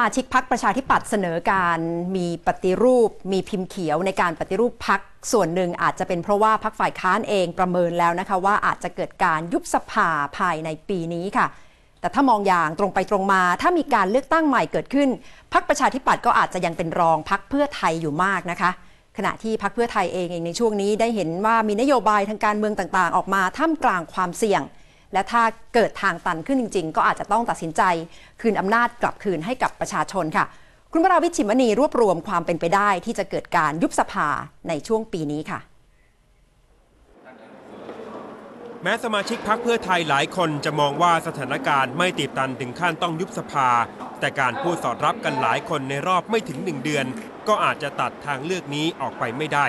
มาชิกพักประชาธิปัตย์เสนอการมีปฏิรูป มีพิมพ์เขียวในการปฏิรูปพักส่วนหนึ่งอาจจะเป็นเพราะว่าพักฝ่ายค้านเองประเมินแล้วนะคะ ว่าอาจจะเกิดการยุบสภาภายในปีนี้ค่ะ แต่ถ้ามองอย่างตรงไปตรงมา ถ้ามีการเลือกตั้งใหม่เกิดขึ้น พักประชาธิปัตย์ก็อาจจะยังเป็นรองพักเพื่อไทยอยู่มากนะคะ ขณะที่พักเพื่อไทยเองเองในช่วงนี้ได้เห็นว่ามีนโยบายทางการเมืองต่างๆ ออกมาท่ามกลางความเสี่ยง และถ้าเกิดทางตันขึ้นจริง ๆ ก็อาจจะต้องตัดสินใจคืนอำนาจกลับคืนให้กับประชาชนค่ะ คุณวราวิชิมณีรวบรวมความเป็นไปได้ที่จะเกิดการยุบสภาในช่วงปีนี้ค่ะ แม้สมาชิกพักเพื่อไทยหลายคนจะมองว่าสถานการณ์ไม่ตีบตันถึงขั้นต้องยุบสภา แต่การพูดสอดรับกันหลายคนในรอบไม่ถึงหนึ่งเดือน ก็อาจจะตัดทางเลือกนี้ออกไปไม่ได้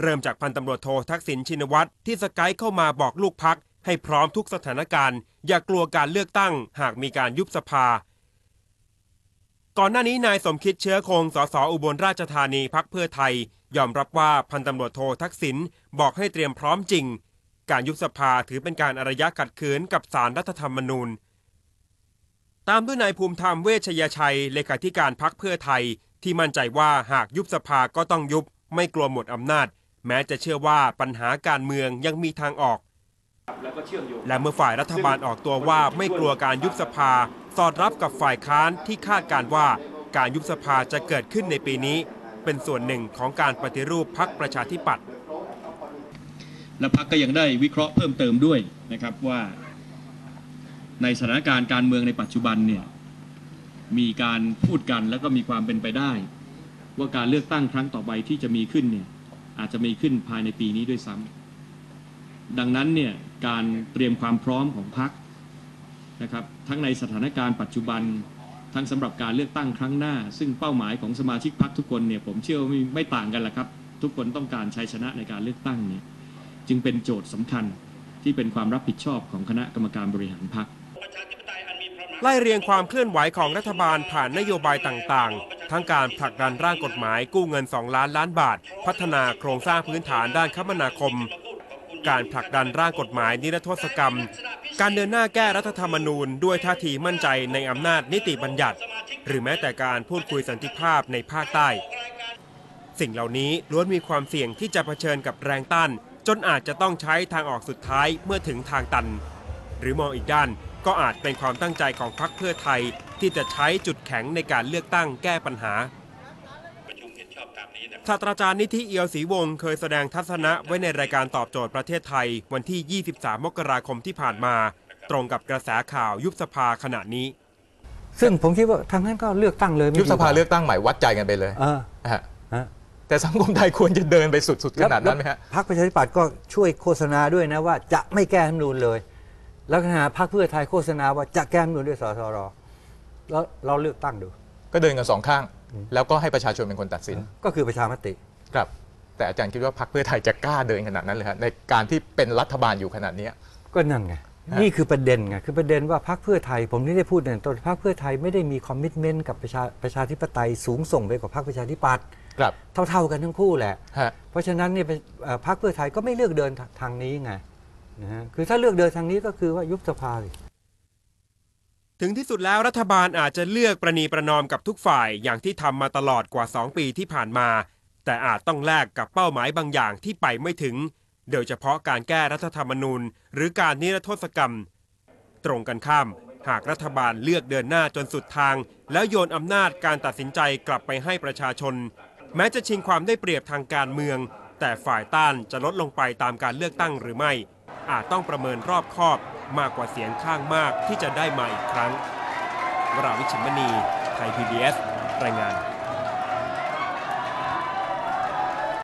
เริ่มจากพันตำรวจโททักษิณชินวัตรที่สกายเข้ามาบอกลูกพัก ให้พร้อมทุกสถานการณ์ อย่ากลัวการเลือกตั้ง หากมีการยุบสภา ก่อนหน้านี้นายสมคิดเชื้อคงสสอุบลราชธานีพักเพื่อไทย ยอมรับว่าพันตำรวจโททักษิณบอกให้เตรียมพร้อมจริง การยุบสภาถือเป็นการอารยะขัดขืนกับสารรัฐธรรมนูญ ตามด้วยนายภูมิธรรมเวชยชัยเลขาธิการพักเพื่อไทย ที่มั่นใจว่าหากยุบสภาก็ต้องยุบ ไม่กลัวหมดอำนาจ แม้จะเชื่อว่าปัญหาการเมืองยังมีทางออก และเมื่อฝ่ายรัฐบาลออกตัวว่าไม่กลัวการยุบสภา สอดรับกับฝ่ายค้านที่คาดการว่าการยุบสภาจะเกิดขึ้นในปีนี้ เป็นส่วนหนึ่งของการปฏิรูปพักประชาธิปัตย์และพักก็ยังได้วิเคราะห์เพิ่มเติมด้วยนะครับว่า ในสถานการณ์การเมืองในปัจจุบันเนี่ยมีการพูดกันแล้วก็มีความเป็นไปได้ ว่าการเลือกตั้งครั้งต่อไปที่จะมีขึ้นเนี่ยอาจจะมีขึ้นภายในปีนี้ด้วยซ้ำ ดังนั้นเนี่ยการเตรียมความพร้อมของพักนะครับทั้งในสถานการณ์ปัจจุบันทั้งสำหรับการเลือกตั้งครั้งหน้า ซึ่งเป้าหมายของสมาชิกพักทุกคนเนี่ยผมเชื่อว่าไม่ไม่ต่างกันแหละครับ ทุกคนต้องการชัยชนะในการเลือกตั้งเนี่ยจึงเป็นโจทย์สำคัญที่เป็นความรับผิดชอบของคณะกรรมการบริหารพรรคไล่เรียงความเคลื่อนไหวของรัฐบาลผ่านนโยบายต่างๆ ทั้งการผลักดันร่างกฎหมายกู้เงิน 2 ล้านล้านบาท พัฒนาโครงสร้างพื้นฐานด้านคมนาคม การผลักดันร่างกฎหมายนิรโทษกรรม การเดินหน้าแก้รัฐธรรมนูญ ด้วยท่าทีมั่นใจในอำนาจนิติบัญญัติ หรือแม้แต่การพูดคุยสันติภาพในภาคใต้ สิ่งเหล่านี้ล้วนมีความเสี่ยงที่จะเผชิญกับแรงต้าน จนอาจจะต้องใช้ทางออกสุดท้ายเมื่อถึงทางตัน หรือมองอีกด้านก็อาจเป็นความตั้งใจของพรรคเพื่อไทย ที่จะใช้จุดแข็งในการเลือกตั้งแก้ปัญหา ศาสตราจารย์นิธิเอียวศรีวงศ์เคยแสดงทัศนะไว้ในรายการตอบโจทย์ประเทศไทย วันที่ 23 มกราคมที่ผ่านมา ตรงกับกระแสข่าวยุบสภาขณะนี้ ซึ่งผมคิดว่าทางนั้นก็เลือกตั้งเลยไม่ยุบสภาดีกว่เลือกตั้งใหม่วัดใจกันไปเลยเออนะฮะฮะแต่สังคมไทยควรจะเดินไปสุดๆขนาดนั้นไหมฮะ พรรคประชาธิปัตย์ก็ช่วยโฆษณาด้วยนะว่าจะไม่แก้รัฐธรรมนูญเลย แล้วขณะพรรคเพื่อไทยโฆษณาว่าจะแก้รัฐธรรมนูญด้วยสสรแล้วเราเลือกตั้งดู ก็เดินกันสองข้าง แล้วก็ให้ประชาชนเป็นคนตัดสิน ก็คือประชามติครับ แต่อาจารย์คิดว่าพรรคเพื่อไทยจะกล้าเดินขนาดนั้นเลยฮะในการที่เป็นรัฐบาลอยู่ขนาดเนี้ยก็นั่นไงฮะนี่คือประเด็นไงคือประเด็นว่าพรรคเพื่อไทย ผมไม่ได้พูดในต้นพรรคเพื่อไทยไม่ได้มีคอมมิชเมนต์กับประชาประชาธิปไตยสูงส่งไปกว่าพรรคประชาธิปัตย์ครับเท่า ๆกันทั้งคู่แหละฮะเพราะฉะนั้นเนี่ยเป็นเอ่อพรรคเพื่อไทยก็ไม่เลือกเดินทางนี้ไงนะฮะคือถ้าเลือกเดินทางนี้ก็คือว่ายุบสภาสิ ถึงที่สุดแล้วรัฐบาลอาจจะเลือกประนีประนอมกับทุกฝ่ายอย่างที่ทำมาตลอดกว่า 2 ปีที่ผ่านมา แต่อาจต้องแลกกับเป้าหมายบางอย่างที่ไปไม่ถึง โดยเฉพาะการแก้รัฐธรรมนูญ หรือการนิรโทษกรรม ตรงกันข้าม หากรัฐบาลเลือกเดินหน้าจนสุดทาง แล้วโยนอำนาจการตัดสินใจกลับไปให้ประชาชน แม้จะชิงความได้เปรียบทางการเมือง แต่ฝ่ายต้านจะลดลงไปตามการเลือกตั้งหรือไม่ อาจต้องประเมินรอบคอบ มากกว่าเสียงข้างมากที่จะได้มาอีกครั้ง วราวิชิมณี ไทย PBS รายงาน